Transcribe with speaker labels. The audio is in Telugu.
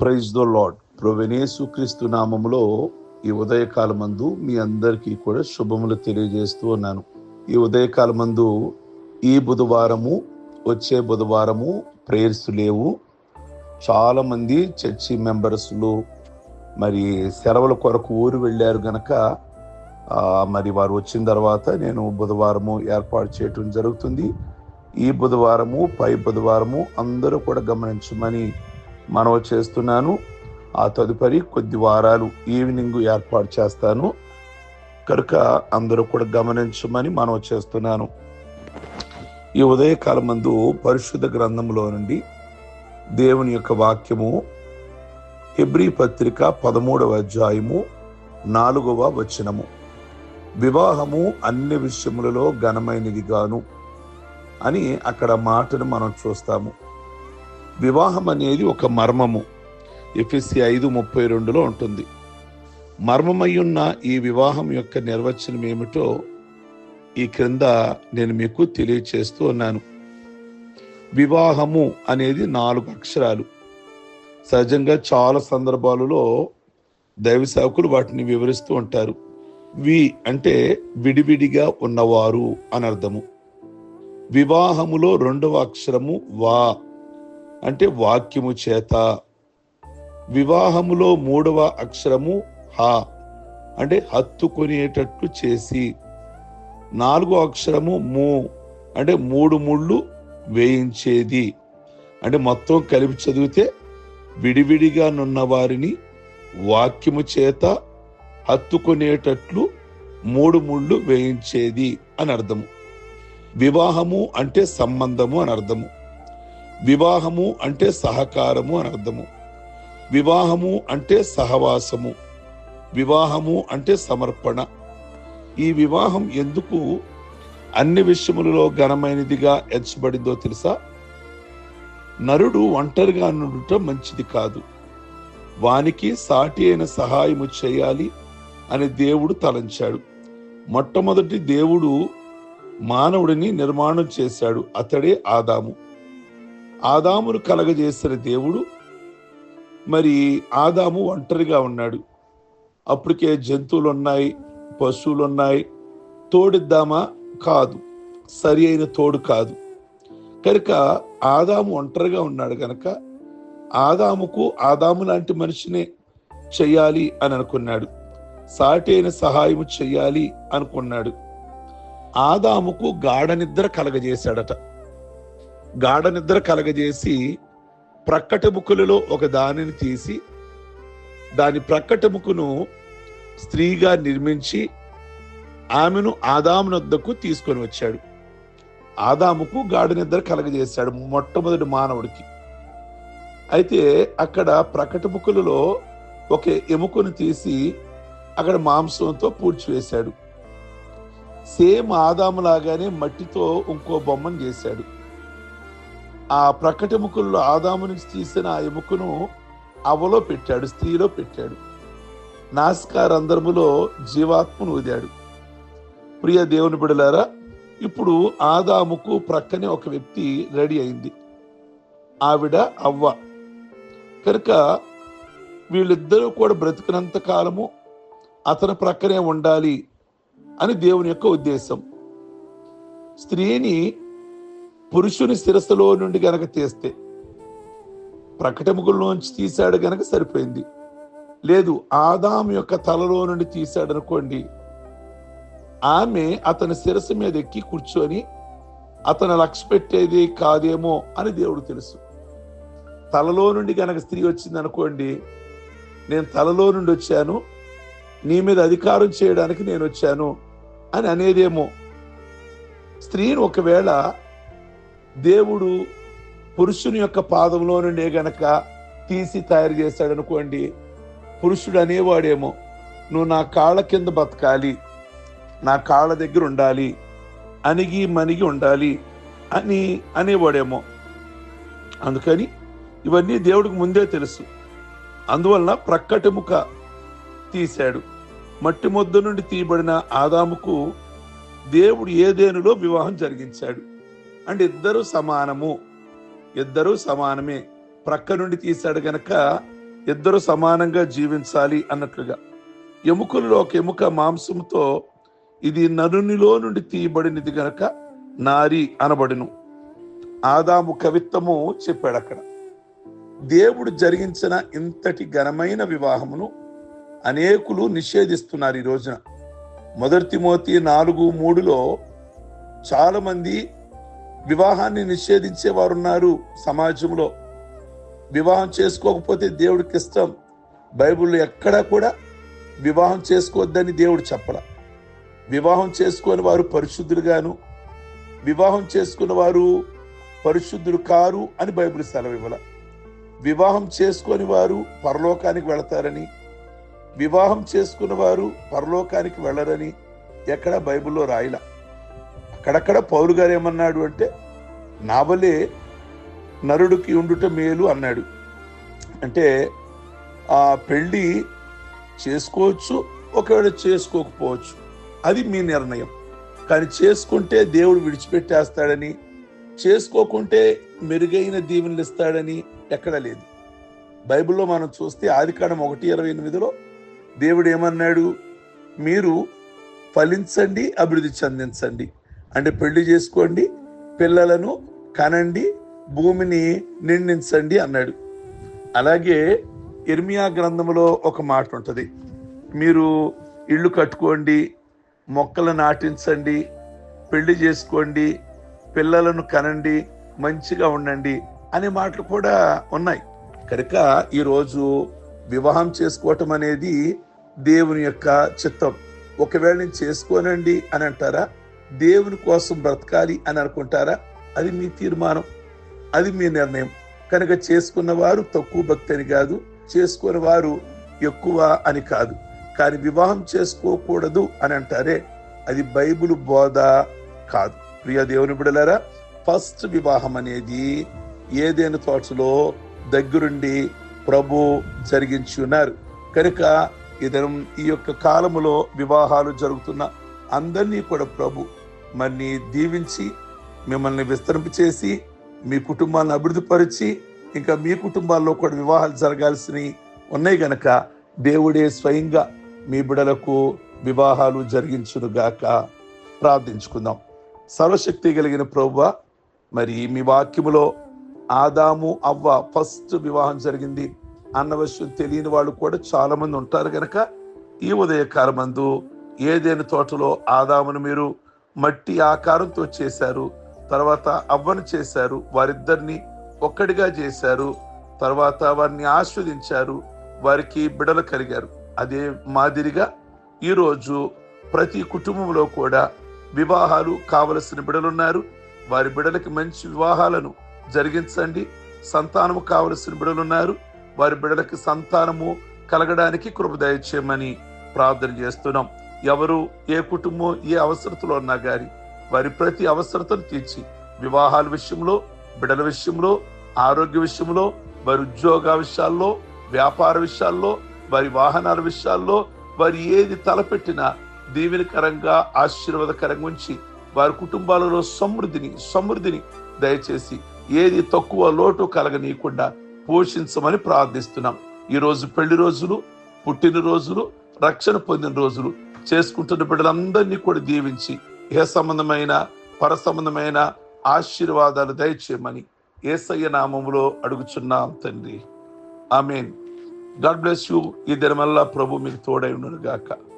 Speaker 1: ప్రైజ్ ద లాడ్ ప్రొవెనేసు క్రీస్తు నామములో ఈ ఉదయకాలమందు మీ అందరికీ కూడా శుభములు తెలియజేస్తూ ఉన్నాను. ఈ ఉదయకాలమందు ఈ బుధవారము వచ్చే బుధవారము ప్రేయర్స్ లేవు. చాలా మంది చర్చి మెంబర్స్లు మరి సెలవుల కొరకు ఊరు వెళ్ళారు గనక మరి వారు వచ్చిన తర్వాత నేను బుధవారము ఏర్పాటు చేయటం జరుగుతుంది. ఈ బుధవారము పై బుధవారము అందరూ కూడా గమనించమని మనవి చేస్తున్నాను. ఆ తదుపరి కొద్ది వారాలు ఈవినింగ్ ఏర్పాటు చేస్తాను. కనుక అందరూ కూడా గమనించమని మనవి చేస్తున్నాను. ఈ ఉదయకాలం మందు పరిశుద్ధ గ్రంథంలో నుండి దేవుని యొక్క వాక్యము హెబ్రీ పత్రిక పదమూడవ అధ్యాయము నాలుగవ వచనము. వివాహము అన్ని విషయములలో ఘనమైనది గాను అని అక్కడ మాటను మనం చూస్తాము. వివాహం అనేది ఒక మర్మము. ఎఫ్ఎస్సి ఐదు ముప్పై రెండులో ఉంటుంది. మర్మమయ్యున్న ఈ వివాహం యొక్క నిర్వచనం ఏమిటో ఈ క్రింద నేను మీకు తెలియచేస్తూ ఉన్నాను. వివాహము అనేది నాలుగు అక్షరాలు. సహజంగా చాలా సందర్భాలలో దైవ సేవకులు వాటిని వివరిస్తూ ఉంటారు. వి అంటే విడివిడిగా ఉన్నవారు అని అర్థము వివాహములో రెండవ అక్షరము వా అంటే వాక్యము చేత. వివాహములో మూడవ అక్షరము హా. అంటే హత్తుకొనేటట్లు చేసి. నాలుగో అక్షరము మూ. అంటే మూడు ముళ్ళు వేయించేది. అంటే మొత్తం కలిపి చదివితే విడివిడిగా నున్న వారిని వాక్యము చేత హత్తుకునేటట్లు మూడు ముళ్ళు వేయించేది అని అర్థము. వివాహము అంటే సంబంధము అని అర్థము. వివాహము అంటే సహకారము అని అర్థము. వివాహము అంటే సహవాసము. వివాహము అంటే సమర్పణ. ఈ వివాహం ఎందుకు అన్ని విషయములలో ఘనమైనదిగా ఎంచబడిందో తెలుసా? నరుడు ఒంటరిగా నుండుట మంచిది కాదు. వానికి సాటి అయిన సహాయము చేయాలి అని దేవుడు తలంచాడు. మొట్టమొదటి దేవుడు మానవుడిని నిర్మాణం చేశాడు అతడే ఆదాము. ఆదామును కలగజేసిన దేవుడు. మరి ఆదాము ఒంటరిగా ఉన్నాడు. అప్పటికే జంతువులు ఉన్నాయి పశువులు ఉన్నాయి తోడిద్దామా? కాదు. సరి అయిన తోడు కాదు. కనుక ఆదాము ఒంటరిగా ఉన్నాడు కనుక ఆదాముకు ఆదాము లాంటి మనిషినే చెయ్యాలి అని అనుకున్నాడు. సాటి అయిన సహాయము చెయ్యాలి అనుకున్నాడు. ఆదాముకు గాఢ నిద్ర కలగజేశాడట. గాఢ నిద్ర కలగజేసి ప్రక్కటముకులలో ఒక దానిని తీసి దాని ప్రక్కటముకును స్త్రీగా నిర్మించి ఆమెను ఆదామునొద్దకు తీసుకొని వచ్చాడు. ఆదాముకు గాఢ నిద్ర కలగజేశాడు మొట్టమొదటి మానవుడికి. అయితే అక్కడ ప్రకటముకులలో ఒక ఎముకను తీసి అక్కడ మాంసంతో పూడ్చివేశాడు. సేమ్ ఆదాము లాగానే మట్టితో ఇంకో బొమ్మను చేశాడు. ఆ ప్రకటముకుల్లో ఆదాము నుంచి తీసిన ఆ ఎముకను అవలో పెట్టాడు స్త్రీలో పెట్టాడు. నాస్కారంధ్రములో జీవాత్మను ఊదాడు ప్రియ దేవుని బిడలారా ఇప్పుడు ఆదాముకు ప్రక్కనే ఒక వ్యక్తి రెడీ అయింది. ఆవిడ అవ్వ. కనుక వీళ్ళిద్దరూ కూడా బ్రతికినంత కాలము అతని ప్రక్కనే ఉండాలి అని దేవుని యొక్క ఉద్దేశం. స్త్రీని పురుషుని శిరస్సులో నుండి గనక తీస్తే ప్రకటముకుల్లోంచి తీశాడు గనక సరిపోయింది. లేదు ఆదాం యొక్క తలలో నుండి తీశాడు అనుకోండి ఆమె అతని శిరస్సు మీద ఎక్కి కూర్చొని అతను లక్ష్య పెట్టేది కాదేమో అని దేవుడు తెలుసు. తలలో నుండి గనక స్త్రీ వచ్చింది అనుకోండి నేను తలలో నుండి వచ్చాను నీ మీద అధికారం చేయడానికి నేను వచ్చాను అని అనేదేమో. స్త్రీని ఒకవేళ దేవుడు పురుషుని యొక్క పాదంలో నుండే గనక తీసి తయారు చేశాడు అనుకోండి పురుషుడు అనేవాడేమో నువ్వు నా కాళ్ళ కింద బతకాలి నా కాళ్ళ దగ్గర ఉండాలి అణిగి మణిగి ఉండాలి అని అనేవాడేమో. అందుకని ఇవన్నీ దేవుడికి ముందే తెలుసు. అందువలన ప్రక్కటముక తీశాడు. మట్టి ముద్ద నుండి తీయబడిన ఆదాముకు దేవుడు ఏదేనులో వివాహం జరిగించాడు? అంటే ఇద్దరు సమానము. ఇద్దరు సమానమే. ప్రక్క నుండి తీశాడు గనక ఇద్దరు సమానంగా జీవించాలి అన్నట్లుగా. ఎముకలలో ఒక ఎముక మాంసంతో ఇది నరునిలో నుండి తీయబడినది గనక నారి అనబడును. ఆదాము కవిత్వము చెప్పాడు అక్కడ. దేవుడు జరిగించిన ఇంతటి ఘనమైన వివాహమును అనేకులు నిషేధిస్తున్నారు ఈ రోజున. మొదటి తిమోతి నాలుగు మూడులో చాలా మంది వివాహాన్ని నిషేధించే వారు ఉన్నారు సమాజంలో. వివాహం చేసుకోకపోతే దేవుడికి ఇష్టం. బైబిల్లో ఎక్కడా కూడా వివాహం చేసుకోవద్దని దేవుడు చెప్పల. వివాహం చేసుకొని వారు పరిశుద్ధులుగాను వివాహం చేసుకున్న వారు పరిశుద్ధులు కారు అని బైబిల్ సెలవు ఇవ్వాల. వివాహం చేసుకొని వారు పరలోకానికి వెళతారని వివాహం చేసుకున్న వారు పరలోకానికి వెళ్ళరని ఎక్కడ బైబిల్లో రాయల. అక్కడక్కడ పౌరు గారు ఏమన్నాడు అంటే నావలే నరుడికి ఉండుట మేలు అన్నాడు. అంటే ఆ పెళ్ళి చేసుకోవచ్చు ఒకవేళ చేసుకోకపోవచ్చు. అది మీ నిర్ణయం. కానీ చేసుకుంటే దేవుడు విడిచిపెట్టేస్తాడని చేసుకోకుంటే మెరుగైన దీవెనలు ఇస్తాడని ఎక్కడ లేదు. బైబిల్లో మనం చూస్తే ఆదికాండం ఒకటి ఇరవై ఎనిమిదిలో దేవుడు ఏమన్నాడు? మీరు ఫలించండి అభివృద్ధి చెందించండి. అంటే పెళ్ళి చేసుకోండి పిల్లలను కనండి భూమిని నిండించండి అన్నాడు. అలాగే ఇర్మియా గ్రంథంలో ఒక మాట ఉంటుంది. మీరు ఇళ్ళు కట్టుకోండి మొక్కలు నాటించండి పెళ్ళి చేసుకోండి పిల్లలను కనండి మంచిగా ఉండండి అనే మాటలు కూడా ఉన్నాయి. కనుక ఈరోజు వివాహం చేసుకోవటం అనేది దేవుని యొక్క చిత్తం. ఒకవేళ నేను చేసుకోనండి అని అంటారా? దేవుని కోసం బ్రతకాలి అని అనుకుంటారా? అది మీ తీర్మానం. అది మీ నిర్ణయం. కనుక చేసుకున్న వారు తక్కువ భక్తి అని కాదు చేసుకున్న వారు ఎక్కువ అని కాదు. కానీ వివాహం చేసుకోకూడదు అని అంటారే అది బైబిల్ బోధ కాదు. ప్రియ దేవుని బిడలారా ఫస్ట్ వివాహం అనేది ఏదైనా తోటలో దగ్గరుండి ప్రభు జరిగించి ఉన్నారు. కనుక ఇదనం ఈ యొక్క కాలములో వివాహాలు జరుగుతున్న అందరినీ కూడా ప్రభు మరి దీవించి మిమ్మల్ని విస్తరింపు చేసి మీ కుటుంబాలను అభివృద్ధిపరిచి ఇంకా మీ కుటుంబాల్లో కూడా వివాహాలు జరగాల్సినవి ఉన్నాయి గనక దేవుడే స్వయంగా మీ బిడలకు వివాహాలు జరిగించునుగాక ప్రార్థించుకుందాం. సర్వశక్తి కలిగిన ప్రభువ మరి మీ వాక్యములో ఆదాము అవ్వ ఫస్ట్ వివాహం జరిగింది అన్న విషయం తెలియని వాళ్ళు కూడా చాలామంది ఉంటారు గనక ఈ ఉదయకాలమందు ఏదైనా తోటలో ఆదామును మీరు మట్టి ఆకారంతో చేశారు. తర్వాత అవ్వను చేశారు. వారిద్దరిని ఒక్కడిగా చేశారు. తర్వాత వారిని ఆస్వాదించారు. వారికి బిడలు కలిగారు. అదే మాదిరిగా ఈరోజు ప్రతి కుటుంబంలో కూడా వివాహాలు కావలసిన బిడలున్నారు. వారి బిడలకి మంచి వివాహాలను జరిగించండి. సంతానము కావలసిన బిడలున్నారు. వారి బిడలకి సంతానము కలగడానికి కృప దయచేయమని ప్రార్థన చేస్తున్నాం. ఎవరు ఏ కుటుంబం ఏ అవసరతలో ఉన్నా గాని వారి ప్రతి అవసరతను తీర్చి వివాహాల విషయంలో బిడల విషయంలో ఆరోగ్య విషయంలో వారి ఉద్యోగ విషయాల్లో వ్యాపార విషయాల్లో వారి వాహనాల విషయాల్లో వారి ఏది తలపెట్టినా దీవెనకరంగా ఆశీర్వాదకరంగా ఉంచి వారి కుటుంబాలలో సమృద్ధిని సమృద్ధిని దయచేసి ఏది తక్కువ లోటు కలగనీయకుండా పోషించమని ప్రార్థిస్తున్నాం. ఈరోజు పెళ్ళి రోజులు పుట్టినరోజులు రక్షణ పొందిన రోజులు చేసుకుంటున్న బిడ్డలందరినీ కూడా దీవించి ఏ సంబంధమైన పర సంబంధమైన ఆశీర్వాదాలు దయచేయమని ఏసయ్య నామంలో అడుగుచున్నాం తండ్రి. ఆమెన్. God bless you. ఈ దినమల్లా ప్రభు మీకు తోడై ఉండను గాక